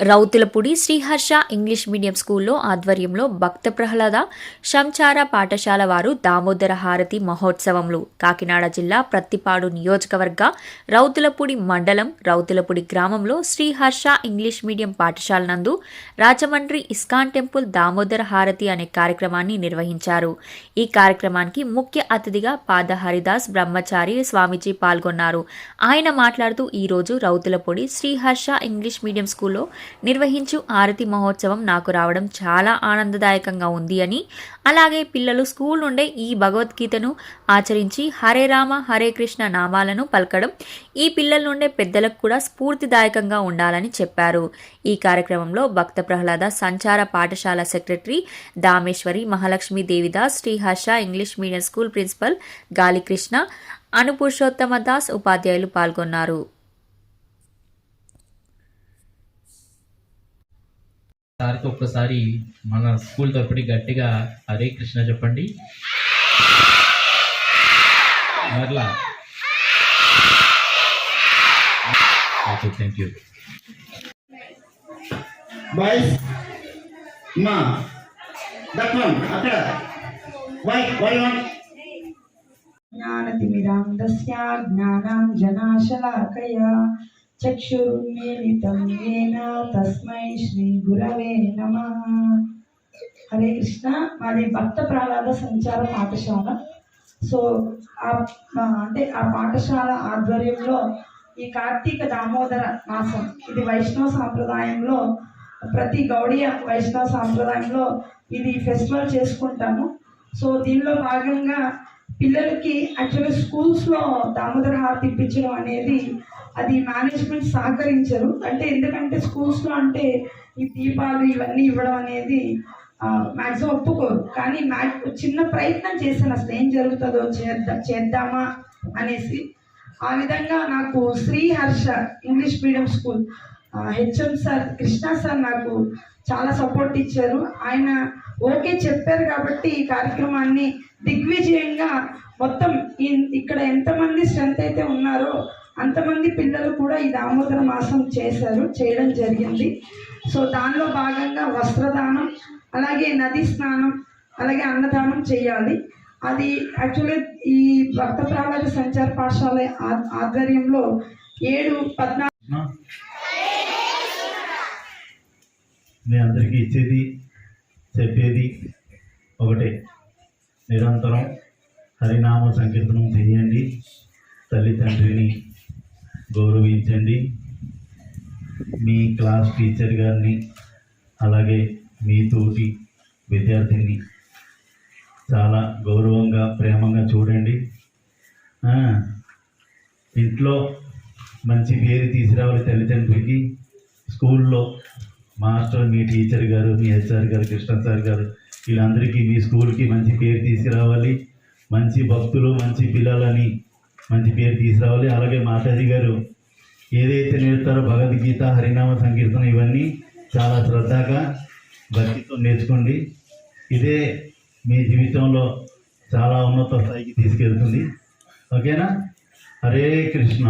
Rowthulapudi Sriharsha English medium స్కూల్లో ఆధ్వర్యంలో భక్త ప్రహ్లాద శంచార పాఠశాల వారు దామోదర హారతి మహోత్సవంలో కాకినాడ జిల్లా ప్రత్తిపాడు నియోజకవర్గ రౌతులపూడి మండలం రౌతులపూడి గ్రామంలో శ్రీహర్ష ఇంగ్లీష్ మీడియం పాఠశాల నందు రాజమండ్రి ఇస్కాన్ టెంపుల్ దామోదర హారతి అనే కార్యక్రమాన్ని నిర్వహించారు. ఈ కార్యక్రమానికి ముఖ్య అతిథిగా పాద హరిదాస్ బ్రహ్మచారి స్వామీజీ పాల్గొన్నారు. ఆయన మాట్లాడుతూ ఈరోజు రౌతులపూడి శ్రీహర్ష ఇంగ్లీష్ మీడియం స్కూల్లో నిర్వహించు ఆరతి మహోత్సవం నాకు రావడం చాలా ఆనందదాయకంగా ఉంది అని. అలాగే పిల్లలు స్కూల్ నుండే ఈ భగవద్గీతను ఆచరించి హరే రామ హరే కృష్ణ నామాలను పలకడం ఈ పిల్లల నుండే పెద్దలకు కూడా స్ఫూర్తిదాయకంగా ఉండాలని చెప్పారు. ఈ కార్యక్రమంలో భక్త ప్రహ్లాద సంచార పాఠశాల secretary Dameshwari Mahalakshmi Devidas Sriharsha English medium school principal Galikrishna అను పురుషోత్తమ దాస్ ఉపాధ్యాయులు పాల్గొన్నారు. సార్కి ఒక్కసారి మన స్కూల్ తరపుటి గట్టిగా హరే కృష్ణ చెప్పండి. Thank you. బాయ్స్ మా దట్ వై వై వన్ జ్ఞానతిమిరాం తస్యా జ్ఞానాం జనాశలాకయా. చక్షుర్మిలితం ఏన? తస్మై శ్రీ గురవే నమ. హరే కృష్ణ. మాది భక్త ప్రహ్లాద సంచార పాఠశాల. సో అంటే ఆ పాఠశాల ఆధ్వర్యంలో ఈ కార్తీక దామోదర మాసం ఇది వైష్ణవ సాంప్రదాయంలో ప్రతి గౌడీయ వైష్ణవ సాంప్రదాయంలో ఇది ఫెస్టివల్ చేసుకుంటాము. సో దీనిలో భాగంగా పిల్లలకి యాక్చువల్గా స్కూల్స్లో దామోదర హారతి ఇప్పించడం అనేది అది మేనేజ్మెంట్ సహకరించరు. అంటే ఎందుకంటే స్కూల్స్లో అంటే ఈ దీపాలు ఇవన్నీ ఇవ్వడం అనేది మ్యాక్సిమం ఒప్పుకోరు. కానీ మ్యాక్ చిన్న ప్రయత్నం చేశాను. అసలు ఏం జరుగుతుందో చేద్దా చేద్దామా అనేసి. ఆ విధంగా నాకు Sri Harsha English medium school HM sir Krishna sir నాకు చాలా సపోర్ట్ ఇచ్చారు. ఆయన ఓకే చెప్పారు కాబట్టి ఈ కార్యక్రమాన్ని దిగ్విజయంగా మొత్తం ఇక్కడ ఎంతమంది స్ట్రెంత్ అయితే ఉన్నారో అంతమంది పిల్లలు కూడా ఈ దామోదర మాసం చేశారు చేయడం జరిగింది. సో దానిలో భాగంగా వస్త్రదానం అలాగే నది స్నానం అలాగే అన్నదానం చేయాలి. అది యాక్చువల్లీ ఈ భక్త ప్రాణాల సంచార పాఠశాల ఆధ్వర్యంలో ఏడు పద్నాలుగు మీ అందరికీ ఇచ్చేది చెప్పేది ఒకటే. నిరంతరం హరినామ సంకీర్తనం చేయండి. తల్లిదండ్రిని గౌరవించండి. మీ క్లాస్ టీచర్ గారిని అలాగే మీ తోటి విద్యార్థిని చాలా గౌరవంగా ప్రేమగా చూడండి. ఇంట్లో మంచి పేరు తీసుకురావాలి తల్లిదండ్రులకి. స్కూల్లో మాస్టర్ మీ టీచర్ గారు మీ హెచ్ఆర్ గారు కృష్ణ సార్ గారు వీళ్ళందరికీ మీ స్కూల్కి మంచి పేరు తీసుకురావాలి. మంచి భక్తులు మంచి పిల్లలని మంచి పేరు తీసుకురావాలి అలాగే మాతాజీ గారు ఏదైతే నేర్పుతారో భగవద్గీత హరినామ సంకీర్తన ఇవన్నీ చాలా శ్రద్ధగా భక్తితో నేర్చుకోండి. ఇదే మీ జీవితంలో చాలా ఉన్నత స్థాయికి తీసుకెళ్తుంది. ఓకేనా? హరే కృష్ణ.